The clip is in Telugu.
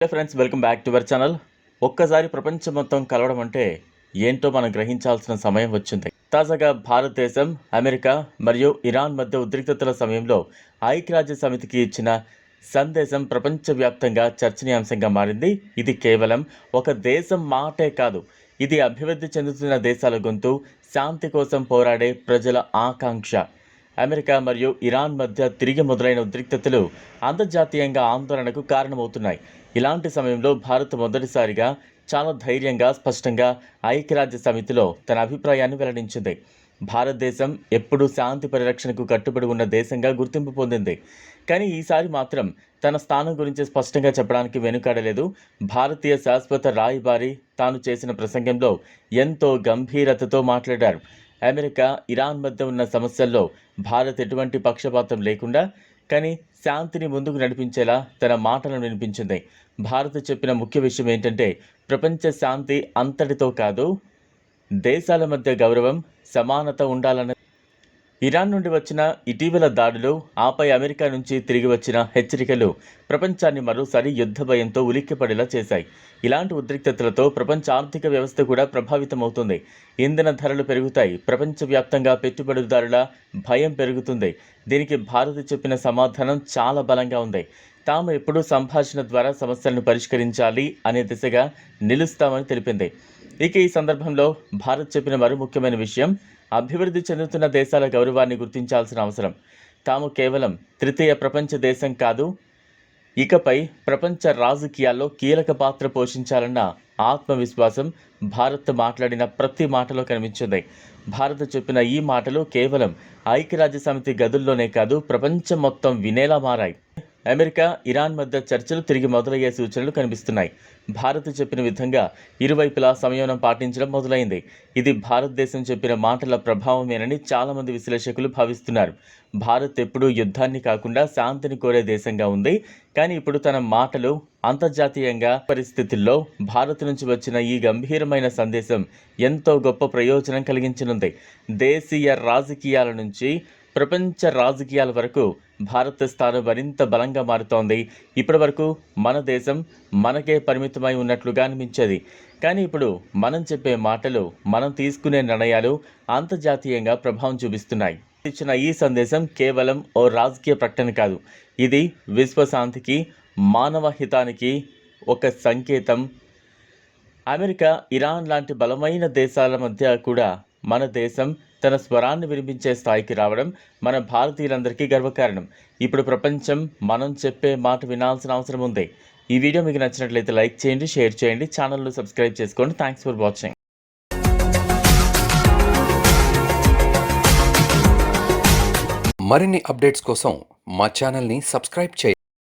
Hello friends welcome back to our channel ఒక్కసారి ప్రపంచం మొత్తం కలవడం అంటే ఏంటో మనం గ్రహించాల్సిన సమయం వచ్చింది. తాజాగా భారతదేశం అమెరికా మరియు ఇరాన్ మధ్య ఉద్రిక్తతల సమయంలో ఐక్యరాజ్య సమితికి ఇచ్చిన సందేశం ప్రపంచవ్యాప్తంగా చర్చనీయాంశంగా మారింది. ఇది కేవలం ఒక దేశం మాటే కాదు ఇది అభివృద్ధి చెందుతున్న దేశాల గొంతు శాంతి కోసం పోరాడే ప్రజల ఆకాంక్ష. అమెరికా మరియు ఇరాన్ మధ్య తిరిగి మొదలైన ఉద్రిక్తతలు అంతర్జాతీయంగా ఆందోళనకు కారణమవుతున్నాయి. ఇలాంటి సమయంలో భారత్ మొదటిసారిగా చాలా ధైర్యంగా స్పష్టంగా ఐక్యరాజ్య సమితిలో తన అభిప్రాయాన్ని వెల్లడించింది. భారతదేశం ఎప్పుడూ శాంతి పరిరక్షణకు కట్టుబడి ఉన్న దేశంగా గుర్తింపు పొందింది. కానీ ఈసారి మాత్రం తన స్థానం గురించి స్పష్టంగా చెప్పడానికి వెనుకాడలేదు. భారతీయ శాశ్వత రాయబారి తాను చేసిన ప్రసంగంలో ఎంతో గంభీరతతో మాట్లాడారు. అమెరికా ఇరాన్ మధ్య ఉన్న సమస్యల్లో భారత్ ఎటువంటి పక్షపాతం లేకుండా కానీ శాంతిని ముందుకు నడిపించేలా తన మాటలను వినిపించింది. భారత్ చెప్పిన ముఖ్య విషయం ఏంటంటే ప్రపంచ శాంతి అంతటితో కాదు దేశాల మధ్య గౌరవం సమానత ఉండాలన్న ఇరాన్ నుండి వచ్చిన ఇటీవల దాడులు ఆపై అమెరికా నుంచి తిరిగి వచ్చిన హెచ్చరికలు ప్రపంచాన్ని మరోసారి యుద్ధ భయంతో ఉలిక్కిపడేలా చేశాయి. ఇలాంటి ఉద్రిక్తతలతో ప్రపంచ ఆర్థిక వ్యవస్థ కూడా ప్రభావితమవుతుంది. ఇంధన ధరలు పెరుగుతాయి. ప్రపంచవ్యాప్తంగా పెట్టుబడిదారుల భయం పెరుగుతుంది. దీనికి భారత్ చెప్పిన సమాధానం చాలా బలంగా ఉంది. తాము ఎప్పుడూ సంభాషణ ద్వారా సమస్యలను పరిష్కరించాలి అనే దిశగా నిలుస్తామని తెలిపింది. ఇక ఈ సందర్భంలో భారత్ చెప్పిన మరో ముఖ్యమైన విషయం అభివృద్ధి చెందుతున్న దేశాల గౌరవాన్ని గుర్తించాల్సిన అవసరం. తాము కేవలం తృతీయ ప్రపంచ దేశం కాదు ఇకపై ప్రపంచ రాజకీయాల్లో కీలక పాత్ర పోషించాలన్న ఆత్మవిశ్వాసం భారత్ మాట్లాడిన ప్రతి మాటలో కనిపించింది. భారత్ చెప్పిన ఈ మాటలు కేవలం ఐక్యరాజ్య సమితి గదుల్లోనే కాదు ప్రపంచం మొత్తం వినేలా మారాయి. అమెరికా ఇరాన్ మధ్య చర్చలు తిరిగి మొదలయ్యే సూచనలు కనిపిస్తున్నాయి. భారత్ చెప్పిన విధంగా ఇరువైపులా సంయమనం పాటించడం మొదలైంది. ఇది భారతదేశం చెప్పిన మాటల ప్రభావమేనని చాలామంది విశ్లేషకులు భావిస్తున్నారు. భారత్ ఎప్పుడూ యుద్ధాన్ని కాకుండా శాంతిని కోరే దేశంగా ఉంది. కానీ ఇప్పుడు తన మాటలు అంతర్జాతీయంగా పరిస్థితుల్లో భారత్ నుంచి వచ్చిన ఈ గంభీరమైన సందేశం ఎంతో గొప్ప ప్రయోజనం కలిగించనుంది. దేశీయ రాజకీయాల నుంచి ప్రపంచ రాజకీయాల వరకు భారత స్థానం మరింత బలంగా మారుతోంది. ఇప్పటి వరకు మన దేశం మనకే పరిమితమై ఉన్నట్లుగా అనిపించేది. కానీ ఇప్పుడు మనం చెప్పే మాటలు మనం తీసుకునే నిర్ణయాలు అంతర్జాతీయంగా ప్రభావం చూపిస్తున్నాయి. ఇచ్చిన ఈ సందేశం కేవలం ఓ రాజకీయ ప్రకటన కాదు. ఇది విశ్వశాంతికి మానవ హితానికి ఒక సంకేతం. అమెరికా ఇరాన్ లాంటి బలమైన దేశాల మధ్య కూడా మన దేశం తన స్వరాన్ని వినిపించే స్థాయికి రావడం మన భారతీయులందరికీ గర్వకారణం. ఇప్పుడు ప్రపంచం మనం చెప్పే మాట వినాల్సిన అవసరం ఉంది. ఈ వీడియో మీకు నచ్చినట్లయితే లైక్ చేయండి షేర్ చేయండి ఛానల్ను సబ్స్క్రైబ్ చేసుకోండి. థ్యాంక్స్ ఫర్ వాచింగ్ మరిన్ని అప్డేట్స్ కోసం మా ఛానల్ని సబ్స్క్రైబ్ చేయండి.